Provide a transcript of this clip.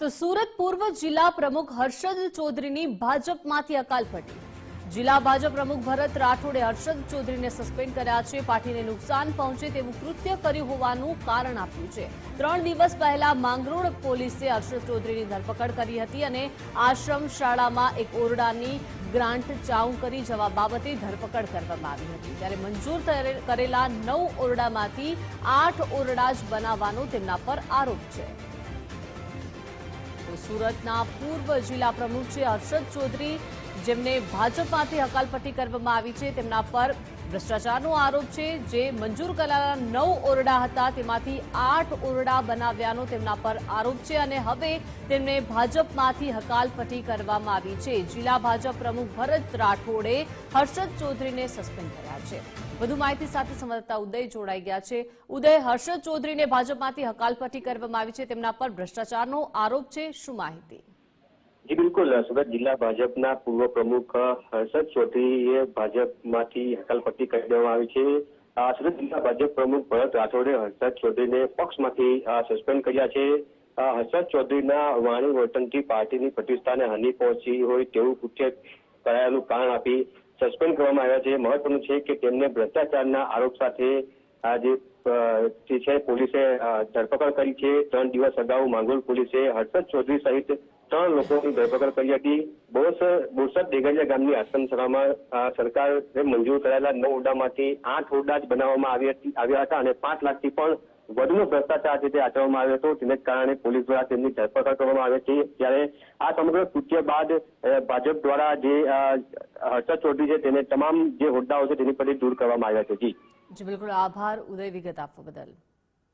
તો સુરત પૂર્વ જિલ્લા પ્રમુખ હર્ષદ ચૌધરીની ભાજપમાંથી અકાલપટ્ટી જિલ્લા ભાજપ પ્રમુખ ભરત રાઠોડે હર્ષદ ચૌધરીને સસ્પેન્ડ કર્યા છે. પાર્ટીને નુકસાન પહોંચે તેવું કૃત્ય કર્યું હોવાનું કારણ આપ્યું છે. ત્રણ દિવસ પહેલા માંગરોળ પોલીસે હર્ષદ ચૌધરીની ધરપકડ કરી હતી અને આશ્રમ શાળામાં એક ઓરડાની ગ્રાન્ટ ચાઉ કરી જવા બાબતે ધરપકડ કરવામાં આવી હતી. ત્યારે મંજૂર કરેલા નવ ઓરડામાંથી આઠ ઓરડા જ બનાવવાનો તેમના પર આરોપ છે. તો સુરતના પૂર્વ જિલ્લા પ્રમુખ છે હર્ષદ ચૌધરી, જેમને ભાજપમાંથી હકાલપટ્ટી કરવામાં આવી છે. તેમના પર ભ્રષ્ટાચારનો આરોપ છે. જે મંજૂર કરાયેલા નવ ઓરડા હતા, તેમાંથી આઠ ઓરડા બનાવ્યાનો તેમના પર આરોપ છે અને હવે તેમને ભાજપમાંથી હકાલપટ્ટી કરવામાં આવી છે. જિલ્લા ભાજપ પ્રમુખ ભરત રાઠોડે હર્ષદ ચૌધરીને સસ્પેન્ડ કર્યા છે. વધુ માહિતી સાથે સંવાદદાતા ઉદય જોડાઈ ગયા છે. ઉદય, હર્ષદ ચૌધરીને ભાજપમાંથી હકાલપટ્ટી કરવામાં આવી છે. તેમના પર ભ્રષ્ટાચારનો આરોપ છે. શું માહિતી? જી, બિલકુલ. સુરત જિલ્લા ભાજપના પૂર્વ પ્રમુખ હર્ષદ ચૌધરીએ ભાજપમાંથી હકાલપટ્ટી કરી દેવામાં આવી છે. સુરત જિલ્લા ભાજપ પ્રમુખ ભરત રાઠોડે હર્ષદ ચૌધરીને પક્ષમાંથી સસ્પેન્ડ કર્યા છે. હર્ષદ ચૌધરીના વાણી વર્તનથી પાર્ટીની પ્રતિષ્ઠાને હાનિ પહોંચી હોય તેવું કૃત્ય કરાયેલું કારણ આપી સસ્પેન્ડ કરવામાં આવ્યા છે. મહત્વનું છે કે તેમને ભ્રષ્ટાચારના આરોપ સાથે આ જે છે, પોલીસે ધરપકડ કરી છે. ત્રણ દિવસ અગાઉ માંગરોળ પોલીસે હર્ષદ ચૌધરી સહિત ત્રણ લોકોની ધરપકડ કરી હતી. બોસ, બોરસદ દેગરિયા ગામની આશ્રમ શાળામાં સરકારે મંજૂર કરાયેલા નવ ઓરડામાંથી આઠ ઓરડા જ બનાવવામાં આવી હતી, આવ્યા હતા અને પાંચ લાખથી પણ વધુનો ભ્રષ્ટાચાર છે તે આચરવામાં આવ્યો હતો. તેને કારણે પોલીસ દ્વારા તેમની ધરપકડ કરવામાં આવી હતી. ત્યારે આ સમગ્ર કૃત્ય બાદ ભાજપ દ્વારા જે હર્ષદ ચૌધરી છે, તેને તમામ જે હોદ્દાઓ છે, તેની પરથી દૂર કરવામાં આવ્યા છે. જી. જી બિલકુલ. આભાર. ઉદય વિગત આપવા બદલ.